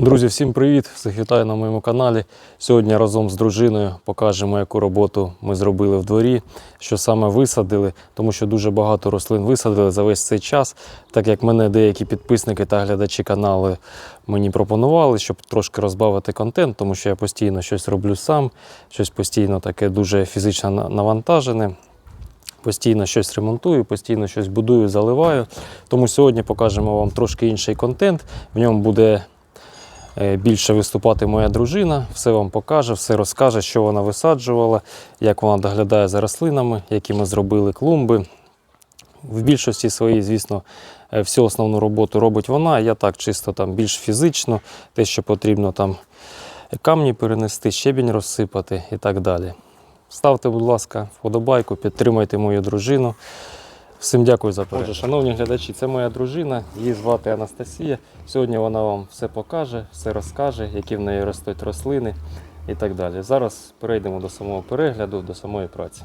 Друзі, всім привіт! Всіх вітаю на моєму каналі. Сьогодні разом з дружиною покажемо, яку роботу ми зробили в дворі, що саме висадили, тому що дуже багато рослин висадили за весь цей час. Так як мене деякі підписники та глядачі каналу мені пропонували, щоб трошки розбавити контент, тому що я постійно щось роблю сам, щось постійно таке дуже фізично навантажене. Постійно щось ремонтую, постійно щось будую, заливаю. Тому сьогодні покажемо вам трошки інший контент. В ньому буде більше виступати моя дружина, все вам покаже, все розкаже, що вона висаджувала, як вона доглядає за рослинами, які ми зробили клумби. В більшості своїй, звісно, е, всю основну роботу робить вона. Я так чисто там більш фізично, те, що потрібно там камні перенести, щебінь розсипати і так далі. Ставте, будь ласка, вподобайку, підтримайте мою дружину. Всім дякую за перегляд. Отже, шановні глядачі, це моя дружина, її звати Анастасія. Сьогодні вона вам все покаже, все розкаже, які в неї ростуть рослини і так далі. Зараз перейдемо до самого перегляду, до самої праці.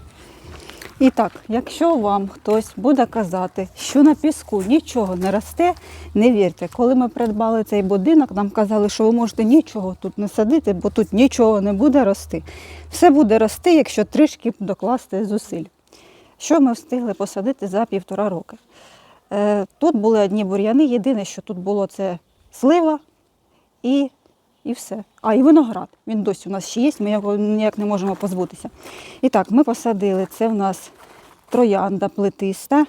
І так, якщо вам хтось буде казати, що на піску нічого не росте, не вірте. Коли ми придбали цей будинок, нам казали, що ви можете нічого тут не садити, бо тут нічого не буде рости. Все буде рости, якщо трішки докласти зусиль. Що ми встигли посадити за півтора роки? Е, Тут були одні бур'яни, єдине, що тут було, це слива і, і все. А, і виноград. Він досі у нас ще є, ми його ніяк не можемо позбутися. І так, ми посадили. Це в нас троянда плетиста,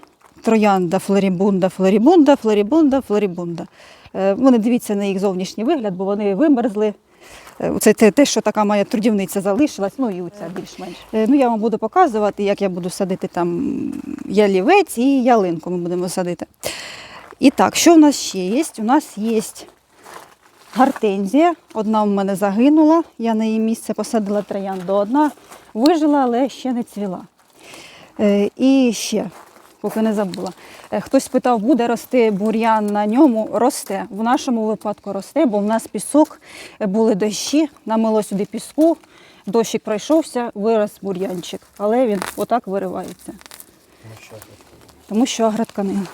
троянда флорібунда, флорібунда, флорібунда, флорібунда. Е, Вони дивіться на їх зовнішній вигляд, бо вони вимерзли. Е, Це те, те, що така моя трудівниця залишилась, ну і оця більш-менш. Е, Ну, я вам буду показувати, як я буду садити там ялівець і ялинку ми будемо садити. І так, що в нас ще є? У нас є гортензія. Одна в мене загинула, я на її місце посадила троянду. Одна вижила, але ще не цвіла. І ще, поки не забула. Е, Хтось питав, буде рости бур'ян на ньому. Росте. В нашому випадку росте, бо в нас пісок, е, були дощі, намило сюди піску, дощик пройшовся, вирос бур'янчик. Але він отак виривається. Тому що агротканина.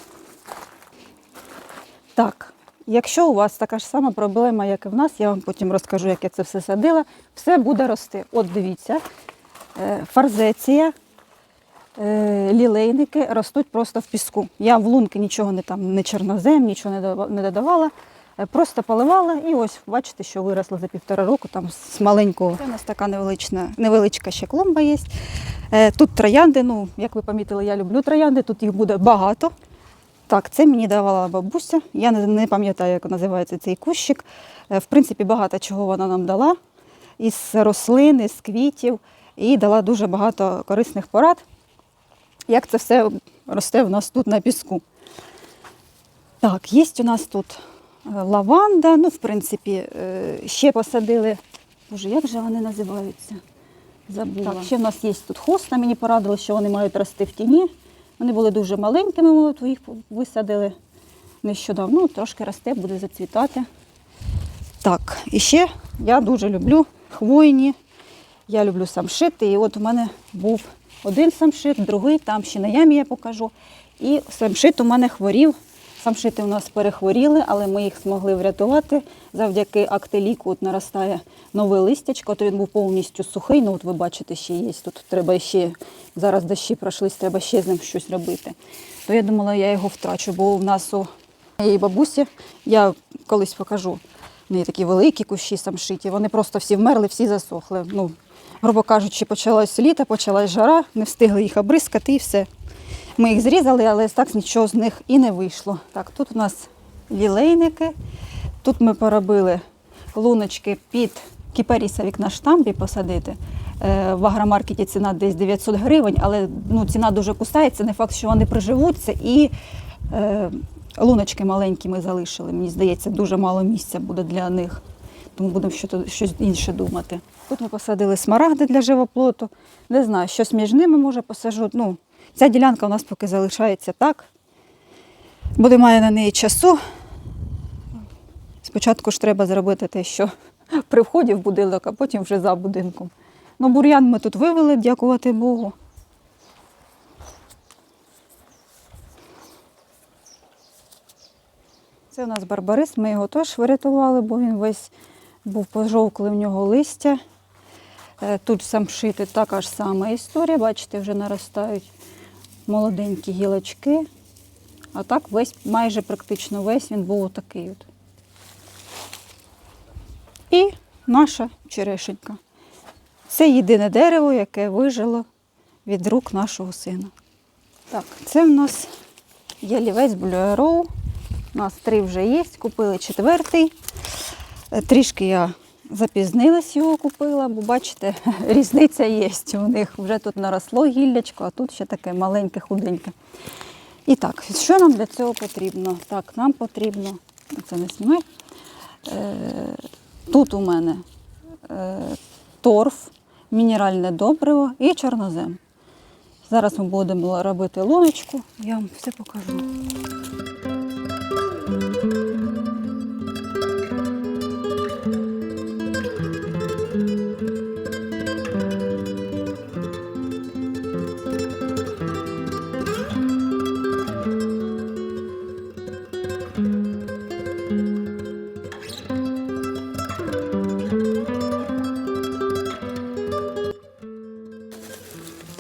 Так, якщо у вас така ж сама проблема, як і в нас, я вам потім розкажу, як я це все садила, все буде рости. От дивіться, е, фарзеція, лілейники ростуть просто в піску. Я в лунки нічого не там, не чорнозем, нічого не дава- не додавала. е, Просто поливала і ось бачите, що виросло за півтора року там з маленького. Це у нас така невеличка, невеличка ще клумба є. Е, Тут троянди, ну, як ви помітили, я люблю троянди, тут їх буде багато. Так, це мені давала бабуся. Я не, пам'ятаю, як називається цей кущик. Е, В принципі, багато чого вона нам дала із рослин, із квітів, і дала дуже багато корисних порад, як це все росте в нас тут на піску. Так, є у нас тут е, лаванда, ну, в принципі, е, ще посадили. Боже, як же вони називаються? Забула. Так, ще в нас є тут хосна, мені порадили, що вони мають рости в тіні. Вони були дуже маленькими, ми їх висадили нещодавно. Ну, трошки росте, буде зацвітати. Так, і ще я дуже люблю хвойні. Я люблю самшити. І от у мене був один самшит, другий, там ще на ямі я покажу. І самшит у мене хворів. Самшити у нас перехворіли, але ми їх змогли врятувати. Завдяки актеліку от наростає нове листячко, то він був повністю сухий. Ну, от ви бачите, ще є. Тут треба ще, зараз дощі пройшлись, треба ще з ним щось робити. То я думала, я його втрачу, бо в нас у моєї бабусі, я колись покажу, в неї такі великі кущі самшиті, вони просто всі вмерли, всі засохли. Ну, грубо кажучи, почалось літо, почалась жара, не встигли їх обрискати і все. Ми їх зрізали, але так нічого з них і не вийшло. Так, тут у нас лілейники. Тут ми поробили луночки під кіпарісовік на штамбі посадити. Е, В агромаркеті ціна десь 900 гривень, але ну, ціна дуже кусається, не факт, що вони приживуться. І е, луночки маленькі ми залишили. Мені здається, дуже мало місця буде для них. Будемо щось, інше думати. Тут ми посадили смарагди для живоплоту. Не знаю, щось між ними може посажу. Ну, ця ділянка у нас поки залишається так. Буде має на неї часу. Спочатку ж треба зробити те, що при вході в будинок, а потім вже за будинком. Ну, бур'ян ми тут вивели, дякувати Богу. Це у нас барбарис, ми його теж врятували, бо він весь був пожовклий в нього листя. Е, Тут самшити така ж сама історія, бачите, вже наростають молоденькі гілочки. А так весь, майже практично весь він був отакий. От. І наша черешенька. Це єдине дерево, яке вижило від рук нашого сина. Так, це в нас ялівець блюероу. У нас три вже є, купили четвертий. Е, Трішки я запізнилась його купила, бо бачите, різниця є у них. Вже тут наросло гіллячко, а тут ще таке маленьке, худеньке. І так, що нам для цього потрібно? Так, нам потрібно, це не знімай. Е, тут у мене е, торф, мінеральне добриво і чорнозем. Зараз ми будемо робити луночку, я вам все покажу.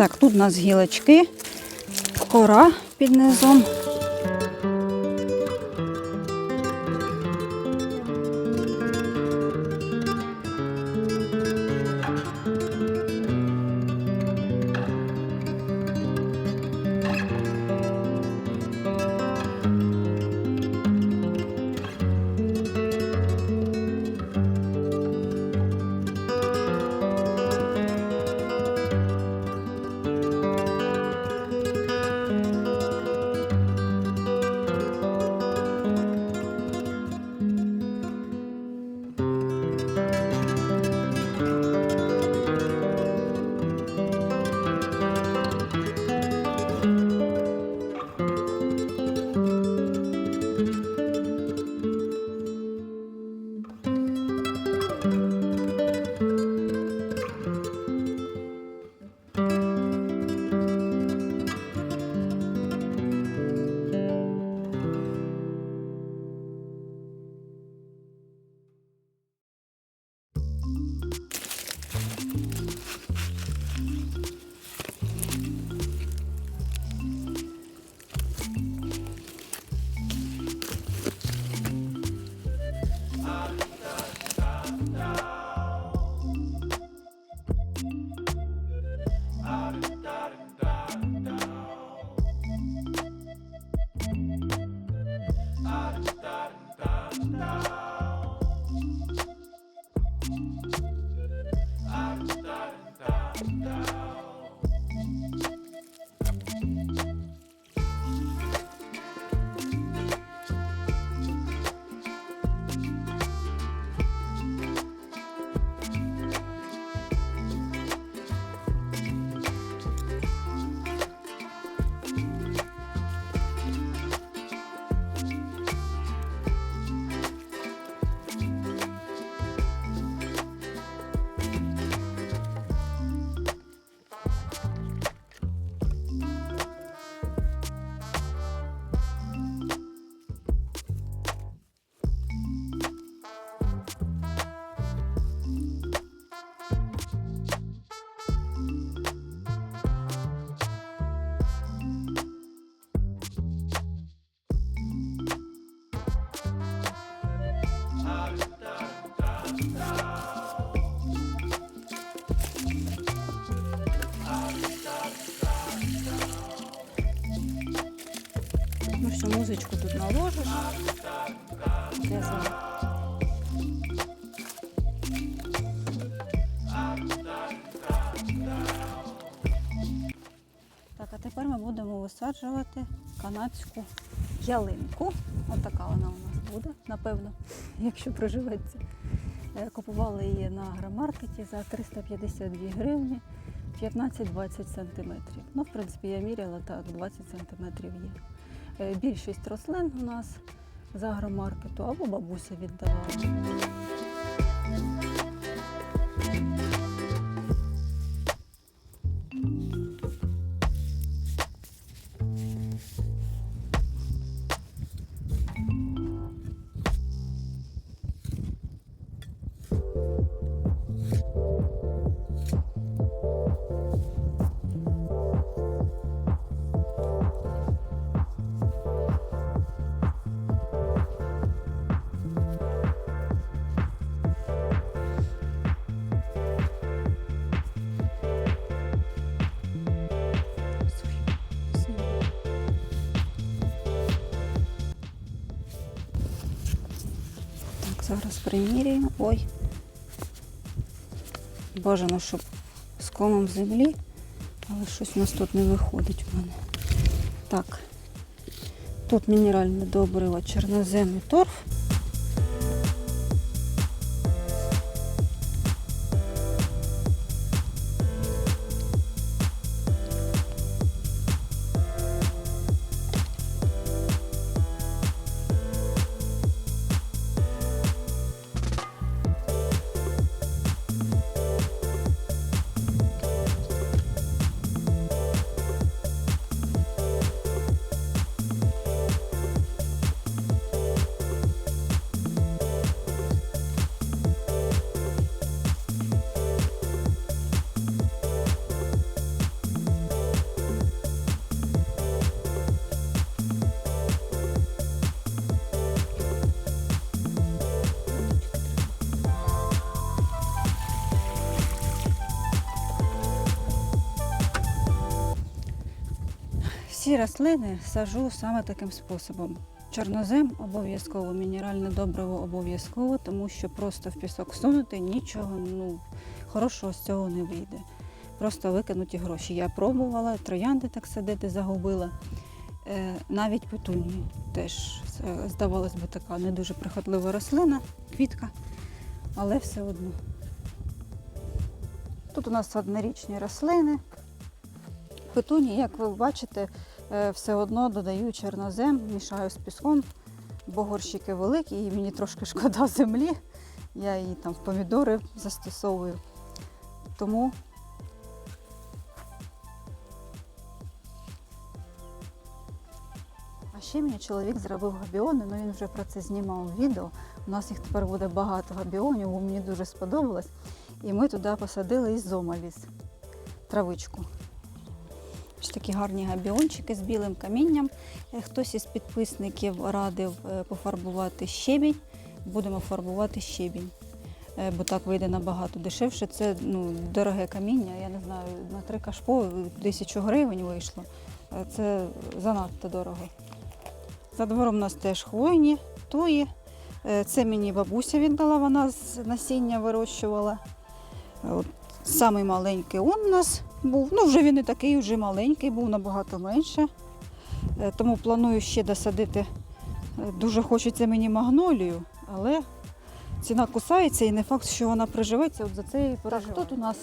Так, тут у нас гілочки, кора під низом. Музичку тут наложиш. Так, а тепер ми будемо висаджувати канадську ялинку. Отака вона у нас буде, напевно, якщо проживеться. Е, Купували її на агромаркеті за 352 гривні 15-20 сантиметрів. Ну, в принципі, я міряла так, 20 сантиметрів є. Е, Більшість рослин у нас з агромаркету або бабуся віддавала. Зараз приміряємо. Ой. Бажано, щоб з комом землі, але щось у нас тут не виходить в мене. Так. Тут мінеральне добриво, чорноземний торф. Всі рослини сажу саме таким способом. Чорнозем обов'язково, мінеральне добриво обов'язково, тому що просто в пісок сунути нічого ну, хорошого з цього не вийде. Просто викинуті гроші. Я пробувала, троянди так садити загубила. Е, навіть петунію теж е, здавалось би така не дуже прихотлива рослина, квітка, але все одно. Тут у нас однорічні рослини. Петуні, як ви бачите, все одно додаю чорнозем, мішаю з піском, бо горщики великі і мені трошки шкода землі. Я її там в помідори застосовую. Тому А ще мені чоловік зробив габіони, ну він вже про це знімав відео. У нас їх тепер буде багато габіонів, бо мені дуже сподобалось. І ми туди посадили ізомаліс, травичку. Ось такі гарні габіончики з білим камінням. Е, Хтось із підписників радив е, пофарбувати щебінь. Будемо фарбувати щебінь, Е, бо так вийде набагато дешевше. Це ну, дороге каміння, я не знаю, на три кашпо тисячу гривень вийшло. Це занадто дорого. За двором у нас теж хвойні, туї. Е, Це мені бабуся віддала, вона з насіння вирощувала. Самий маленький он у нас був. Ну, вже він не такий, вже маленький, був набагато менше. Е, Тому планую ще досадити. Е, Дуже хочеться мені магнолію, але ціна кусається і не факт, що вона приживеться. От за це і переживаю. Тут у нас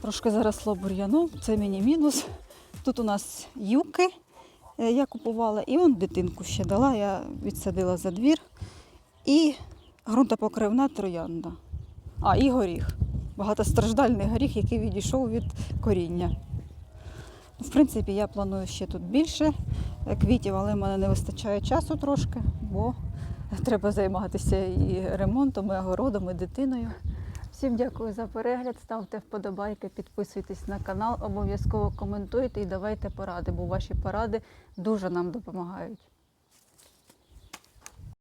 трошки заросло бур'яном, це мені мінус. Тут у нас юки е, я купувала, і он дитинку ще дала, я відсадила за двір. І ґрунтопокривна троянда. А, і горіх. Багатостраждальний горіх, який відійшов від коріння. В принципі, я планую ще тут більше квітів, але в мене не вистачає часу трошки, бо треба займатися і ремонтом, і огородом, і дитиною. Всім дякую за перегляд. Ставте вподобайки, підписуйтесь на канал, обов'язково коментуйте і давайте поради, бо ваші поради дуже нам допомагають.